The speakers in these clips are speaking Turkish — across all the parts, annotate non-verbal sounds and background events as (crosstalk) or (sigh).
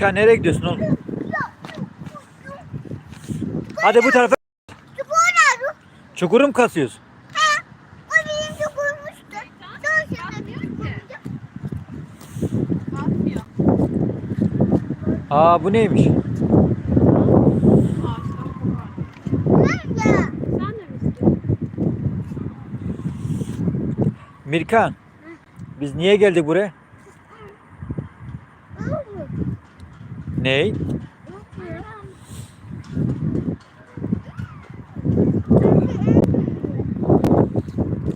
Mirka nereye gidiyorsun oğlum? Hadi bu tarafa. Çukur Çukuru mu kasıyorsun? Ha, o benim. Atmıyor. Aa bu neymiş? Mirkan. Biz niye geldik buraya? Ney?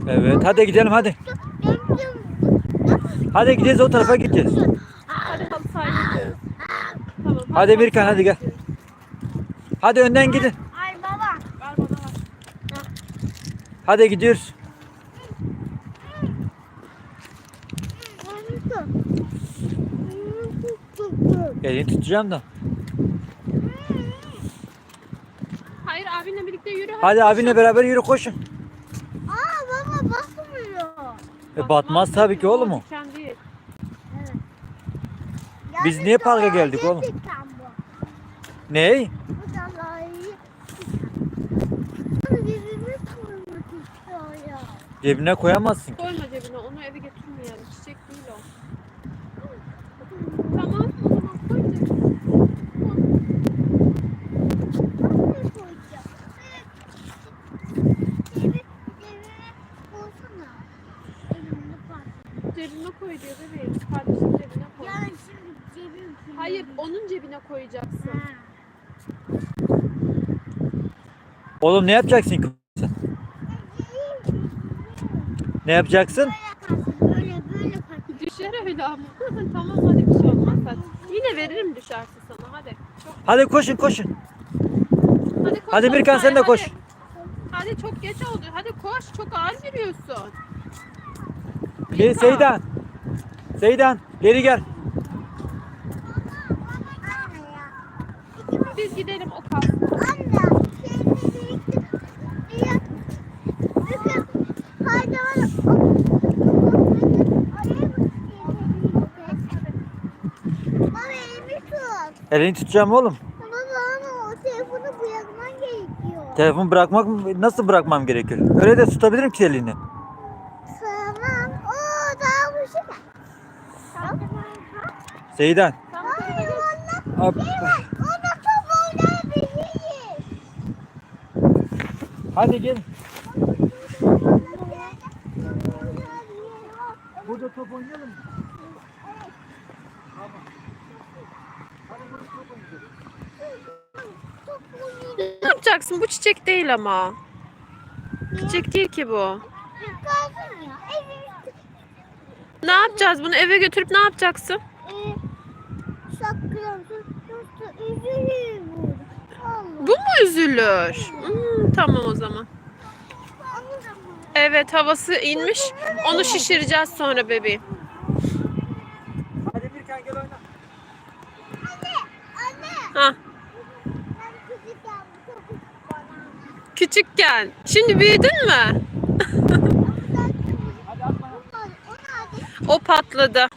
Evet hadi gidelim hadi. Hadi gideceğiz o tarafa gideceğiz. Hadi halı sahaya gidiyoruz. Tamam. Hadi Mirkan, hadi gel. Hadi önden gidin. Ay baba. Ver bana ver. Hadi gidiyoruz. Elini tutacağım da. Hayır abinle birlikte yürü. Hadi abinle beraber yürü koşun. Aa baba basmıyor. E, batmaz tabii ki oğlum o. Değil. Biz niye parka geldik oğlum? Ney? Ya. Cebine koyamazsın ki. Koyma cebine onu eve götürmeyelim. Çiçek değil o. Tamam. O zaman koy cebine. Nereye koyacağım? Cebi- cebime koysana. Elimde parça. Cebine koy diyor bebeğim. Kardeşin cebine koy. Yani şimdi cebim kirli. Hayır onun cebine koyacaksın. Ha. Oğlum ne yapacaksın ki sen? Ne yapacaksın? Böyle. Böyle. Düşer öyle ama. (laughs) tamam hadi bir şey olmaz hadi. Yine veririm düşerse sana hadi. Çok, Hadi koşun koşun. hadi koş. Hadi Birkan, sen de hadi. koş. Hadi çok geç oldu. Hadi koş. Çok ağır yürüyorsun. Bir Seydan. Seydan geri gel. Biz gidelim o kalsın. Anne. Şeyini biriktir. Ya. Bakın. Haydi bana. Baba elimi tut. Elini tutacağım oğlum. Baba ama o telefonu bırakman gerekiyor. Telefon bırakmak mı- nasıl bırakmam gerekiyor? Öyle de tutabilirim ki elini. Tamam. Oo daha bu şey. Tamam. Tamam. Hayır valla. Hop. Ona top oynayabiliriz. Hadi gel. Burada top oynayalım mı? Ne yapacaksın? Bu çiçek değil ama. Çiçek değil ki bu. Ne yapacağız? Bunu eve götürüp ne yapacaksın? Üzülür bu. Mu üzülür? Hmm, tamam o zaman. Evet havası inmiş. Onu şişireceğiz sonra bebeğim. Hadi bir gel oyna. Anne. Anne. Ha, küçükken. Şimdi büyüdün mü? Hadi at bana. O nerede? O patladı.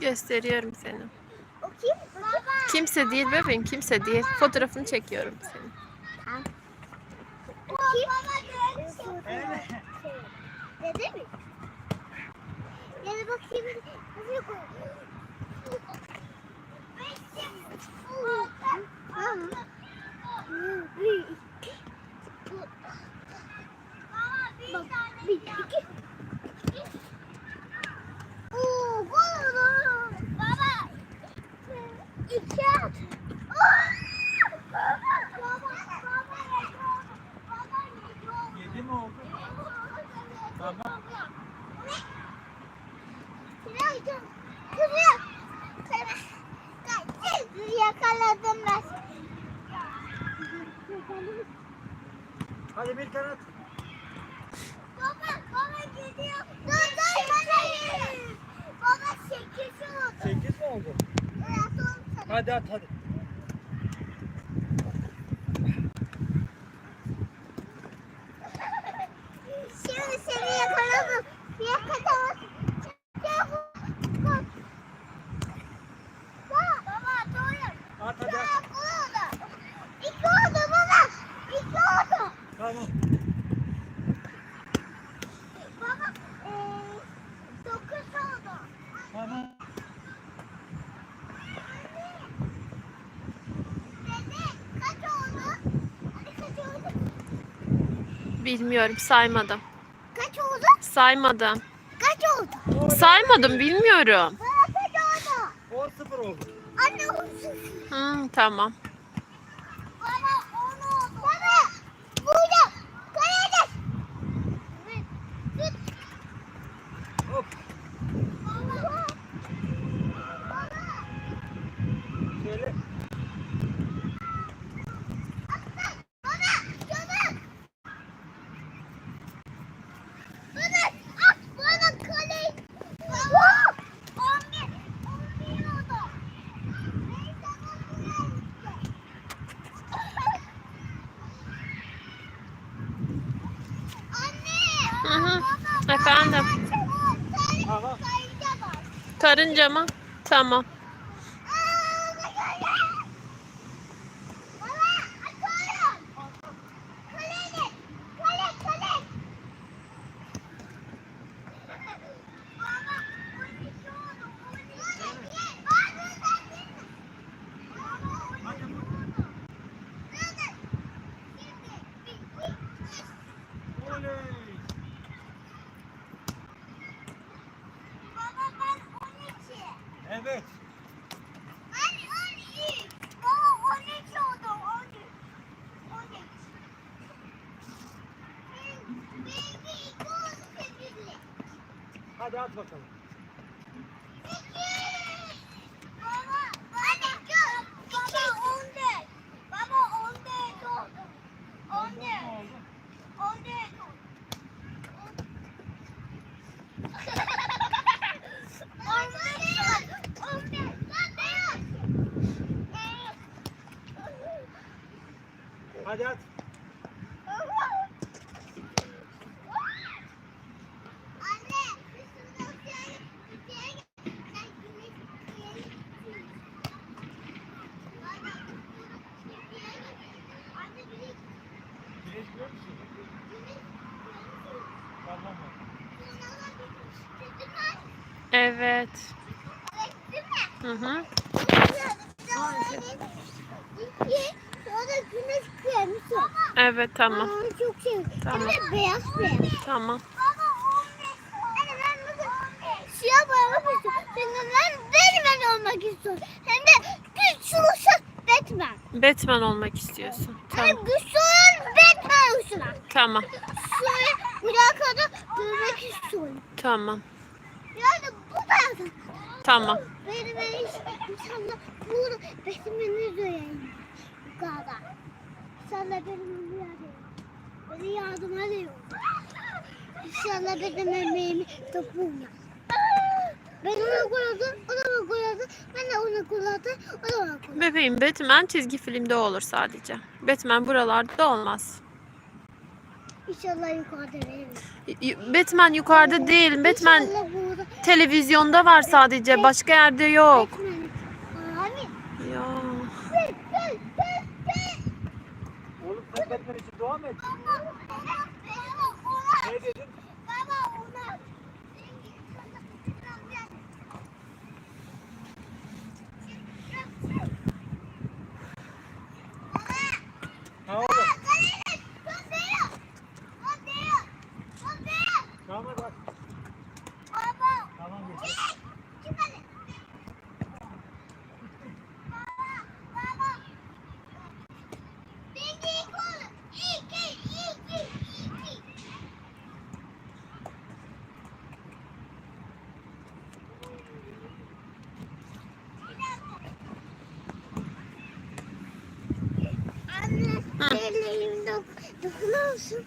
Gösteriyorum seni. O kim? Baba. Kimse değil bebeğim kimse değil. Fotoğrafını çekiyorum senin. O kim? Dede mi? Gel bakayım. Nasıl Yedi mi oldu? Tamam. Yakaladım ben. Hadi bir kanat. Baba, baba gidiyor. Dur, dur, bana Baba sekiz oldu. Sekiz mi oldu? Oldu. Hadi at, hadi. Bilmiyorum saymadım. Kaç oldu? Saymadım. Kaç oldu? Saymadım bilmiyorum. Kaç oldu? 10-0 oldu. Anne olsun. Hmm, tamam. Baba on oldu. Baba burada. Kalede. Tut. Hop. Baba. Baba. Şöyle. Baba çabuk. Baba at bana kaleyi. Baba. On bir. On bir oldu. Neyse, on bir oldu. Anne. Hı hı. Baba, Efendim? Karınca mı? Tamam. Aa, bakalım. Baba, atıyorum. Kalede. Kale, kale. Baba, on iki oldu, on iki. Aa, dur, sen dinle. Baba, on iki oldu. Dur, dur. Şimdi, bir, iki, üç. Oley. Baba, ben on iki. Evet. Anne, on iki. Baba, on iki oldu, on üç. On üç. Bir, bir, bir, iki oldu, sekizli. Hadi at bakalım. Sekiz. Baba, anne, dur. Baba, on dört. Baba, on dört oldu. On Ne dört. oldu? On dört oldu. On dört. On dört. Lan beyaz. Hadi at. Anne, üstümde oturuyorum. İçeri gel. Sen güneş içeri gel. Baba, içeri gel. Anne, güneş, Güneş görüyor musun? Tamam mı? Evet. Evet, değil mi? Hı hı. Evet tamam. Aa, çok seviyorum. Tamam. Beyaz beyaz. Tamam. Baba Anne ben bugün siyah boyamak istiyorum. Çünkü ben Batman olmak istiyorum. Hem de güçlü Batman. Batman olmak istiyorsun. Hani Tamam. güçlü olsun. Tamam. Sonra mülakata dönmek istiyorum. Tamam. Yani bu da Tamam. Benim ben inşallah bunu Batman'i duyayım. Bu kadar. İnşallah benim yardım. Beni yardım arıyor. İnşallah benim emeğimi topluyor. Ben onu kullandım, o da onu kullandı. Ben de onu kullandım, o da onu kullandı. Bebeğim Batman çizgi filmde olur sadece. Batman buralarda olmaz. İnşallah yukarıda verir. Batman yukarıda değil. Batman televizyonda var sadece. Başka yerde yok. Batman. Amin. Ya. Oğlum sen Batman için dua mı ettin? Baba, baba, baba, ona. Ne dedin? Baba ona. Ha oğlum. Tamam hadi at. Tamam geçti. Ellerim dok dokunuyor musun?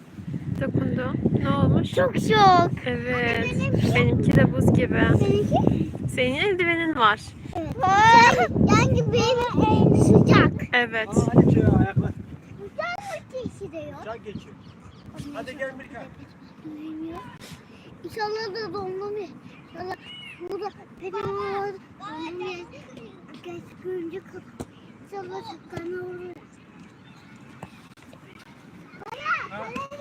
Dokundu. Ne olmuş? Çok soğuk. Evet. Benimki de buz gibi. Seninki? Senin eldivenin var. Evet. Yani benim sıcak. Evet. hadi çay ayaklar. Sıcak mı geçiriyor? Çay geçiyor. Hadi gel Mirka. İnşallah da donlamıyor. İnşallah burada benim var. Donlamıyor. Geç görünce kalır. İnşallah saklanma olur. Come on.